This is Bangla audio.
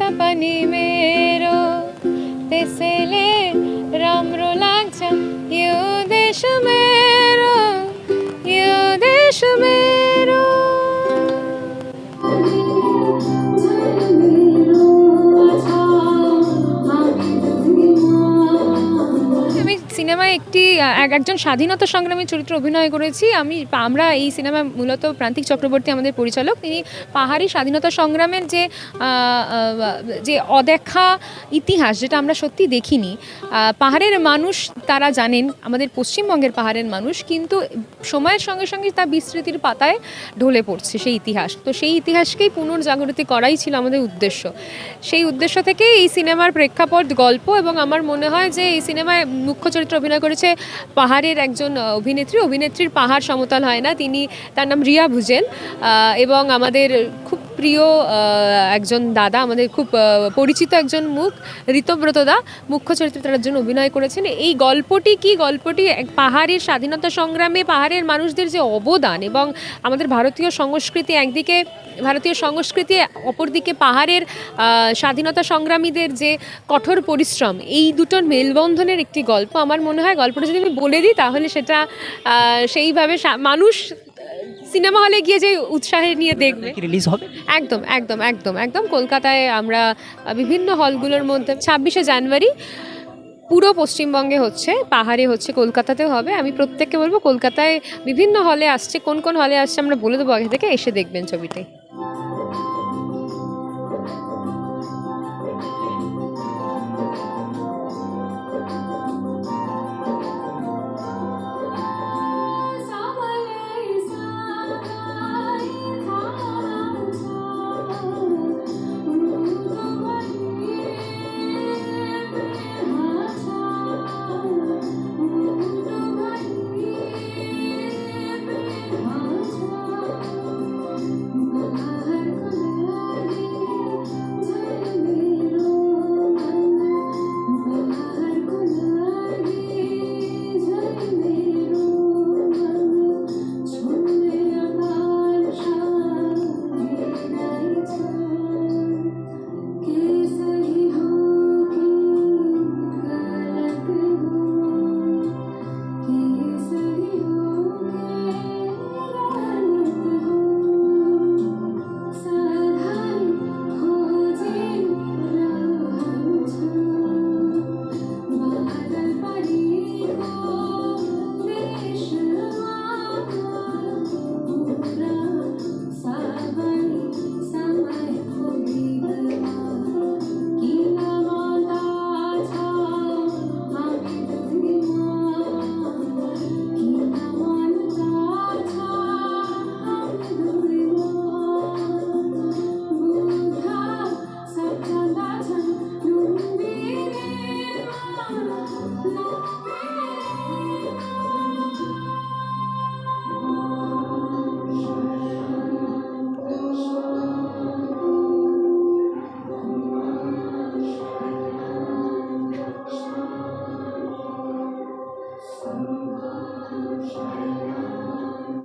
तपनी मेरो। त्यसैले राम्रो लाग्छ यो देश সিনেমায় একটি এক- একজন স্বাধীনতা সংগ্রামী চরিত্র অভিনয় করেছি। আমি আমরা এই সিনেমা মূলত প্রান্তিক চক্রবর্তী আমাদের পরিচালক। তিনি পাহাড়ি স্বাধীনতা সংগ্রামের যে যে অদেখা ইতিহাস, যেটা আমরা সত্যি দেখিনি পাহাড়ের মানুষ তারা জানেন, আমাদের পশ্চিমবঙ্গের পাহাড়ের মানুষ, কিন্তু সময়ের সঙ্গে সঙ্গে তা বিস্তৃতির পাতায় ঢলে পড়ছে সেই ইতিহাস। তো সেই ইতিহাসকেই পুনর্জাগরতি করাই ছিল আমাদের উদ্দেশ্য। সেই উদ্দেশ্য থেকে এই সিনেমার প্রেক্ষাপট, গল্প এবং আমার মনে হয় যে এই সিনেমায় মুখ্য চরিত্রে অভিনয় করেছে পাহাড়ের একজন অভিনেত্রী। অভিনেত্রীর পাহাড় সমতল হয় না। তিনি, তার নাম রিয়া ভুজেল। এবং আমাদের খুব প্রিয় একজন দাদা, আমাদের খুব পরিচিত একজন মুখ, ঋতব্রত দা, মুখ্য চরিত্রে তার জন্য অভিনয় করেছেন। এই গল্পটি কি? গল্পটি এক পাহাড়ের স্বাধীনতা সংগ্রামে পাহাড়ের মানুষদের যে অবদান এবং আমাদের ভারতীয় সংস্কৃতি একদিকে, ভারতীয় সংস্কৃতি অপরদিকে পাহাড়ের স্বাধীনতা সংগ্রামীদের যে কঠোর পরিশ্রম, এই দুটোর মেলবন্ধনের একটি গল্প। আমার মনে হয় গল্পটা যদি আমি বলে দিই, তাহলে সেটা সেইভাবে মানুষ সিনেমা হলে গিয়ে যে উৎসাহে নিয়ে দেখবে। রিলিজ হবে? একদম একদম একদম একদম। কলকাতায় আমরা বিভিন্ন হলগুলোর মধ্যে ছাব্বিশে জানুয়ারি পুরো পশ্চিমবঙ্গে হচ্ছে পাহাড়ে হচ্ছে কলকাতাতেও হবে। আমি প্রত্যেককে বলব কলকাতায় বিভিন্ন হলে আসছে কোন কোন হলে আসছে আমরা বলে দেবো আগে থেকে এসে দেখবেন ছবিটি